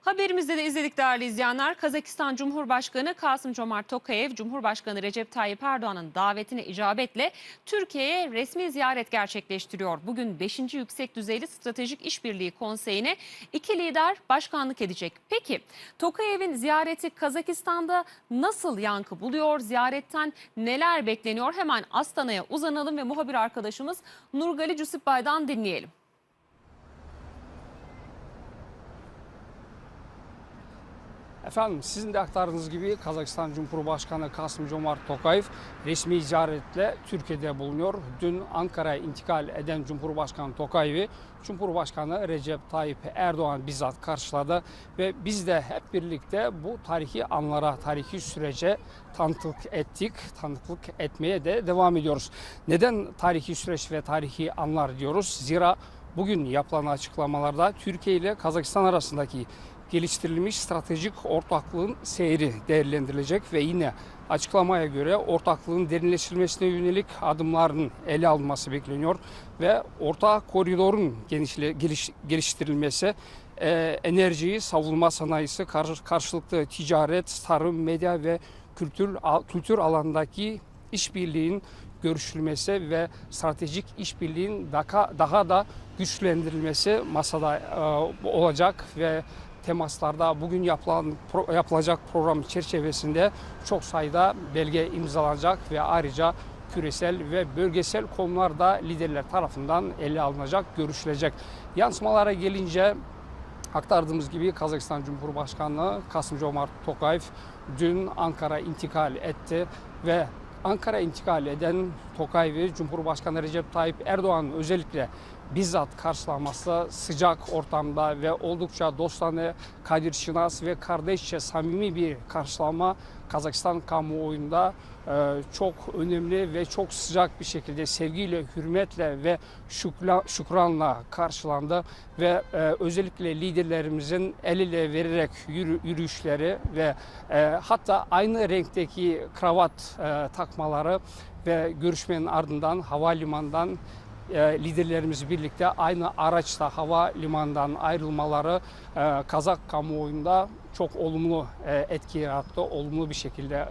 Haberimizde de izledik değerli izleyenler. Kazakistan Cumhurbaşkanı Kasım Comart Tokayev, Cumhurbaşkanı Recep Tayyip Erdoğan'ın davetine icabetle Türkiye'ye resmi ziyaret gerçekleştiriyor. Bugün 5. Yüksek Düzeyli Stratejik İşbirliği Konseyi'ne iki lider başkanlık edecek. Peki Tokayev'in ziyareti Kazakistan'da nasıl yankı buluyor? Ziyaretten neler bekleniyor? Hemen Astana'ya uzanalım ve muhabir arkadaşımız Nurgali Cüsüpbay'dan dinleyelim. Efendim sizin de aktardığınız gibi Kazakistan Cumhurbaşkanı Kasım Comart Tokayev resmi ziyaretle Türkiye'de bulunuyor. Dün Ankara'ya intikal eden Cumhurbaşkanı Tokayev'i Cumhurbaşkanı Recep Tayyip Erdoğan bizzat karşıladı ve biz de hep birlikte bu tarihi anlara, tarihi sürece tanıklık ettik, tanıklık etmeye de devam ediyoruz. Neden tarihi süreç ve tarihi anlar diyoruz? Zira bugün yapılan açıklamalarda Türkiye ile Kazakistan arasındaki geliştirilmiş stratejik ortaklığın seyri değerlendirilecek ve yine açıklamaya göre ortaklığın derinleştirilmesine yönelik adımların ele alınması bekleniyor ve orta koridorun genişle, geliş, geliştirilmesi e, enerjiyi, savunma sanayisi, karşı, karşılıklı ticaret, tarım, medya ve kültür kültür alandaki işbirliğin görüşülmesi ve stratejik işbirliğin daha, daha da güçlendirilmesi masada e, olacak ve temaslarda bugün yapılan pro, yapılacak program çerçevesinde çok sayıda belge imzalanacak ve ayrıca küresel ve bölgesel konular da liderler tarafından ele alınacak, görüşülecek. Yansımalara gelince aktardığımız gibi Kazakistan Cumhurbaşkanı Kasım Comart Tokayev dün Ankara intikal etti ve Ankara intikal eden Tokayev'i Cumhurbaşkanı Recep Tayyip Erdoğan özellikle bizzat karşılaması sıcak ortamda ve oldukça dostane, kadir şinas ve kardeşçe samimi bir karşılama Kazakistan kamuoyunda e, çok önemli ve çok sıcak bir şekilde sevgiyle, hürmetle ve şükla, şükranla karşılandı ve e, özellikle liderlerimizin el ele vererek yürü, yürüyüşleri ve e, hatta aynı renkteki kravat takmaları ve görüşmenin ardından havalimanından liderlerimiz birlikte aynı araçta hava limanından ayrılmaları Kazak kamuoyunda çok olumlu etki yarattı. Olumlu bir şekilde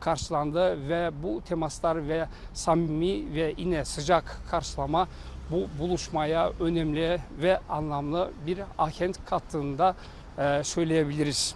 karşılandı ve bu temaslar ve samimi ve yine sıcak karşılama bu buluşmaya önemli ve anlamlı bir ahenk kattığında söyleyebiliriz.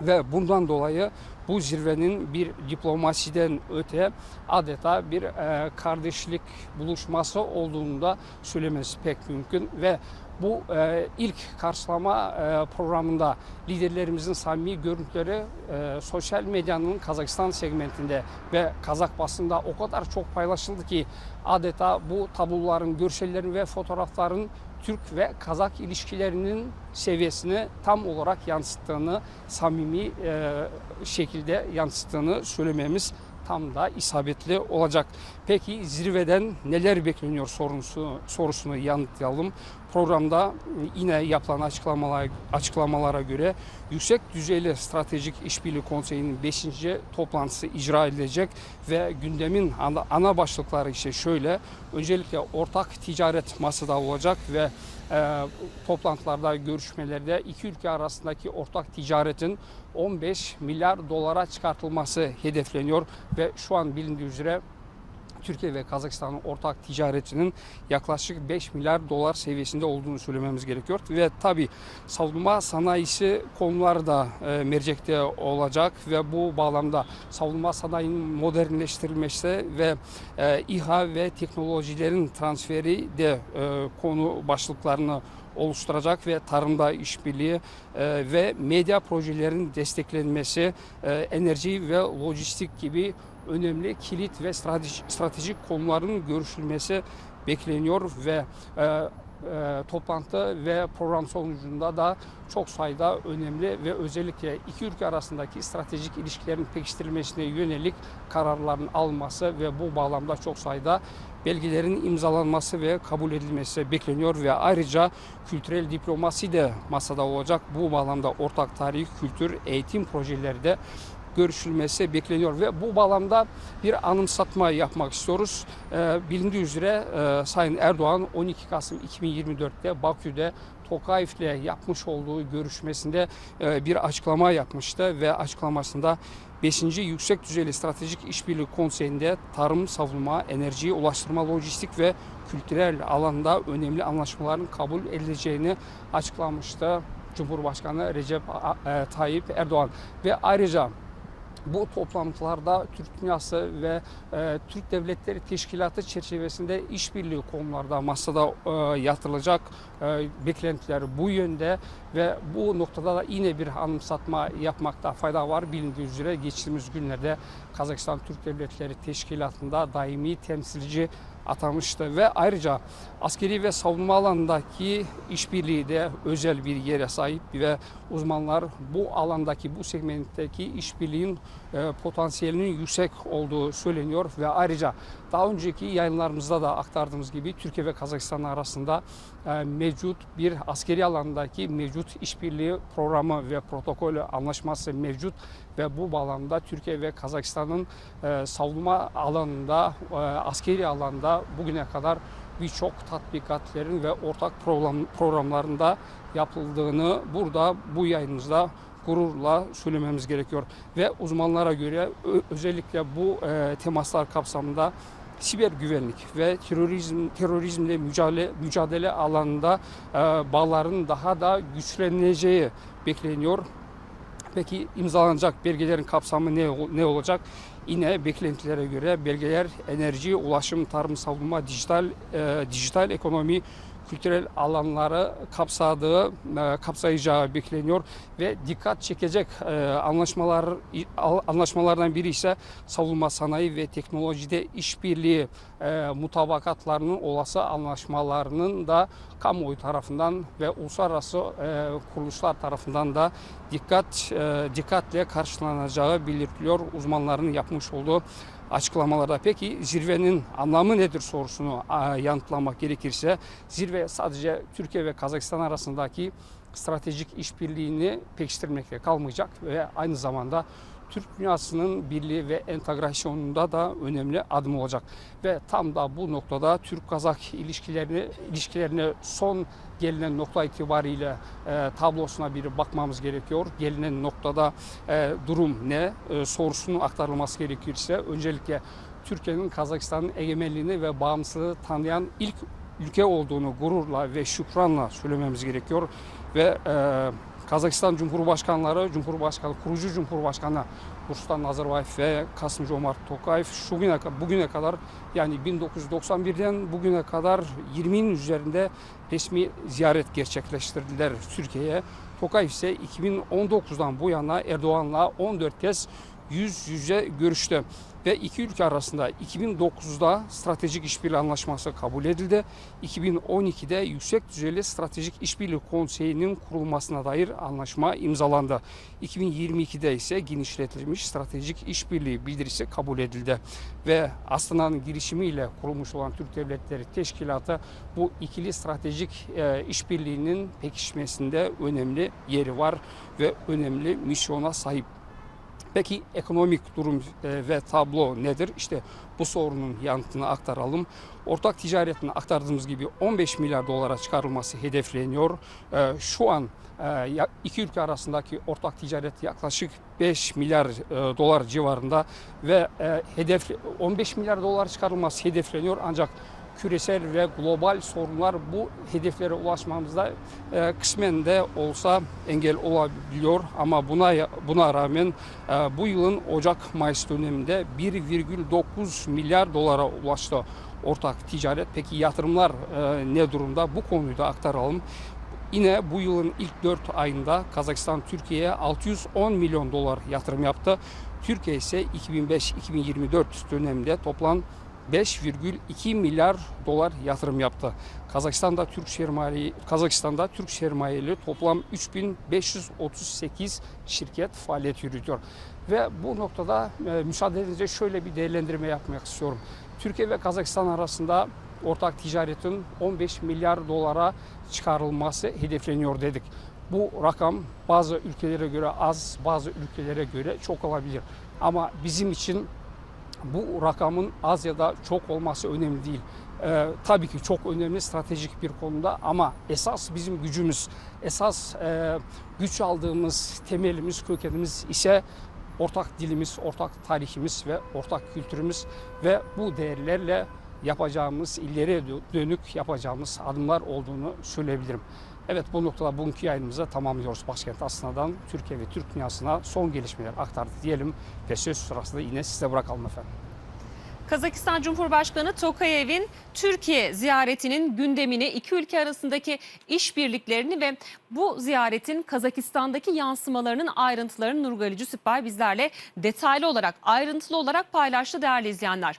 Ve bundan dolayı bu zirvenin bir diplomasiden öte adeta bir e, kardeşlik buluşması olduğunu da söylemesi pek mümkün ve bu e, ilk karşılama e, programında liderlerimizin samimi görüntüleri e, sosyal medyanın Kazakistan segmentinde ve Kazak basında o kadar çok paylaşıldı ki adeta bu tabloların, görsellerin ve fotoğrafların Türk ve Kazak ilişkilerinin seviyesini tam olarak yansıttığını, samimi e, şekilde yansıttığını söylememiz tam da isabetli olacak. Peki zirveden neler bekleniyor sorusu, sorusunu yanıtlayalım. Programda yine yapılan açıklamalar, açıklamalara göre Yüksek Düzeyli Stratejik İşbirliği Konseyi'nin 5. toplantısı icra edilecek ve gündemin ana, ana başlıkları işte şöyle. Öncelikle ortak ticaret masada olacak ve e, toplantılarda, görüşmelerde iki ülke arasındaki ortak ticaretin 15 milyar dolara çıkartılması hedefleniyor ve şu an bilindiği üzere Türkiye ve Kazakistan'ın ortak ticaretinin yaklaşık 5 milyar dolar seviyesinde olduğunu söylememiz gerekiyor. Ve tabi savunma sanayisi konuları da e, mercekte olacak ve bu bağlamda savunma sanayinin modernleştirilmesi ve e, İHA ve teknolojilerin transferi de e, konu başlıklarını oluşturacak ve tarımda işbirliği ve medya projelerinin desteklenmesi, enerji ve lojistik gibi önemli kilit ve stratejik, konuların görüşülmesi bekleniyor ve e, e, toplantı ve program sonucunda da çok sayıda önemli ve özellikle iki ülke arasındaki stratejik ilişkilerin pekiştirilmesine yönelik kararların alması ve bu bağlamda çok sayıda belgelerin imzalanması ve kabul edilmesi bekleniyor ve ayrıca kültürel diplomasi de masada olacak. Bu bağlamda ortak tarih, kültür, eğitim projeleri de görüşülmesi bekleniyor ve bu bağlamda bir anımsatma yapmak istiyoruz. Ee, bilindiği üzere e, Sayın Erdoğan 12 Kasım 2024'te Bakü'de Tokayev'le yapmış olduğu görüşmesinde e, bir açıklama yapmıştı ve açıklamasında 5. Yüksek Düzeyli Stratejik İşbirliği Konseyi'nde tarım, savunma, enerji, ulaştırma, lojistik ve kültürel alanda önemli anlaşmaların kabul edileceğini açıklamıştı Cumhurbaşkanı Recep e, Tayyip Erdoğan ve ayrıca bu toplantılarda Türk Dünyası ve e, Türk Devletleri Teşkilatı çerçevesinde işbirliği konularda masada e, yatırılacak e, beklentiler bu yönde ve bu noktada da yine bir anımsatma yapmakta fayda var. Bilindiği üzere geçtiğimiz günlerde Kazakistan Türk Devletleri Teşkilatı'nda daimi temsilci atamıştı ve ayrıca askeri ve savunma alanındaki işbirliği de özel bir yere sahip ve uzmanlar bu alandaki bu segmentteki işbirliğin e, potansiyelinin yüksek olduğu söyleniyor ve ayrıca daha önceki yayınlarımızda da aktardığımız gibi Türkiye ve Kazakistan arasında e, mevcut bir askeri alandaki mevcut işbirliği programı ve protokolü anlaşması mevcut ve bu bağlamda Türkiye ve Kazakistan'ın e, savunma alanında, e, askeri alanda bugüne kadar birçok tatbikatlerin ve ortak program, programlarında yapıldığını burada bu yayınımızda gururla söylememiz gerekiyor. Ve uzmanlara göre özellikle bu e, temaslar kapsamında siber güvenlik ve terörizm terörizmle mücadele mücadele alanında e, bağların daha da güçleneceği bekleniyor. Peki imzalanacak belgelerin kapsamı ne ne olacak? Yine beklentilere göre belgeler enerji, ulaşım, tarım, savunma, dijital e, dijital ekonomi, kültürel alanları kapsadığı e, kapsayacağı bekleniyor ve dikkat çekecek e, anlaşmalar al- anlaşmalardan biri ise savunma sanayi ve teknolojide işbirliği e, mutabakatlarının olası anlaşmalarının da kamuoyu tarafından ve uluslararası kuruluşlar tarafından da dikkat dikkatle karşılanacağı belirtiliyor uzmanların yapmış olduğu açıklamalarda. Peki zirvenin anlamı nedir sorusunu yanıtlamak gerekirse zirve sadece Türkiye ve Kazakistan arasındaki stratejik işbirliğini pekiştirmekle kalmayacak ve aynı zamanda Türk dünyasının birliği ve entegrasyonunda da önemli adım olacak. Ve tam da bu noktada Türk-Kazak ilişkilerini ilişkilerine son gelinen nokta itibariyle e, tablosuna bir bakmamız gerekiyor. Gelinen noktada e, durum ne e, sorusunun aktarılması gerekirse öncelikle Türkiye'nin Kazakistan'ın egemenliğini ve bağımsızlığı tanıyan ilk ülke olduğunu gururla ve şükranla söylememiz gerekiyor ve e, Kazakistan Cumhurbaşkanları, Cumhurbaşkanı, kurucu Cumhurbaşkanı Nursultan Nazarbayev ve Kasım Jomart Tokayev şu güne bugüne kadar yani 1991'den bugüne kadar 20'nin üzerinde resmi ziyaret gerçekleştirdiler Türkiye'ye. Tokayev ise 2019'dan bu yana Erdoğan'la 14 kez yüz yüze görüştü ve iki ülke arasında 2009'da stratejik işbirliği anlaşması kabul edildi. 2012'de yüksek düzeyli stratejik işbirliği konseyinin kurulmasına dair anlaşma imzalandı. 2022'de ise genişletilmiş stratejik işbirliği bildirisi kabul edildi ve Astana'nın girişimiyle kurulmuş olan Türk Devletleri Teşkilatı bu ikili stratejik e, işbirliğinin pekişmesinde önemli yeri var ve önemli misyona sahip. Peki ekonomik durum e, ve tablo nedir? İşte bu sorunun yanıtını aktaralım. Ortak ticaretin aktardığımız gibi 15 milyar dolara çıkarılması hedefleniyor. E, Şu an e, iki ülke arasındaki ortak ticaret yaklaşık 5 milyar dolar civarında ve hedef 15 milyar dolar çıkarılması hedefleniyor ancak küresel ve global sorunlar bu hedeflere ulaşmamızda e, kısmen de olsa engel olabiliyor ama buna buna rağmen e, bu yılın Ocak-Mayıs döneminde 1,9 milyar dolara ulaştı ortak ticaret. Peki yatırımlar e, ne durumda? Bu konuyu da aktaralım. Yine bu yılın ilk 4 ayında Kazakistan Türkiye'ye 610 milyon dolar yatırım yaptı. Türkiye ise 2005-2024 döneminde toplam 5,2 milyar dolar yatırım yaptı. Kazakistan'da Türk sermaye Kazakistan'da Türk sermayeli toplam 3538 şirket faaliyet yürütüyor. Ve bu noktada e, müsaadenizle şöyle bir değerlendirme yapmak istiyorum. Türkiye ve Kazakistan arasında ortak ticaretin 15 milyar dolara çıkarılması hedefleniyor dedik. Bu rakam bazı ülkelere göre az, bazı ülkelere göre çok olabilir. Ama bizim için bu rakamın az ya da çok olması önemli değil. Ee, tabii ki çok önemli stratejik bir konuda ama esas bizim gücümüz, esas e, güç aldığımız temelimiz, kökenimiz ise ortak dilimiz, ortak tarihimiz ve ortak kültürümüz ve bu değerlerle yapacağımız, ileriye dönük yapacağımız adımlar olduğunu söyleyebilirim. Evet bu noktada bugünkü yayınımızı tamamlıyoruz. Başkent Aslana'dan Türkiye ve Türk dünyasına son gelişmeler aktardık diyelim ve söz sırasında yine size bırakalım efendim. Kazakistan Cumhurbaşkanı Tokayev'in Türkiye ziyaretinin gündemini, iki ülke arasındaki işbirliklerini ve bu ziyaretin Kazakistan'daki yansımalarının ayrıntılarını Nurgali Cüsüpbay bizlerle detaylı olarak, ayrıntılı olarak paylaştı değerli izleyenler.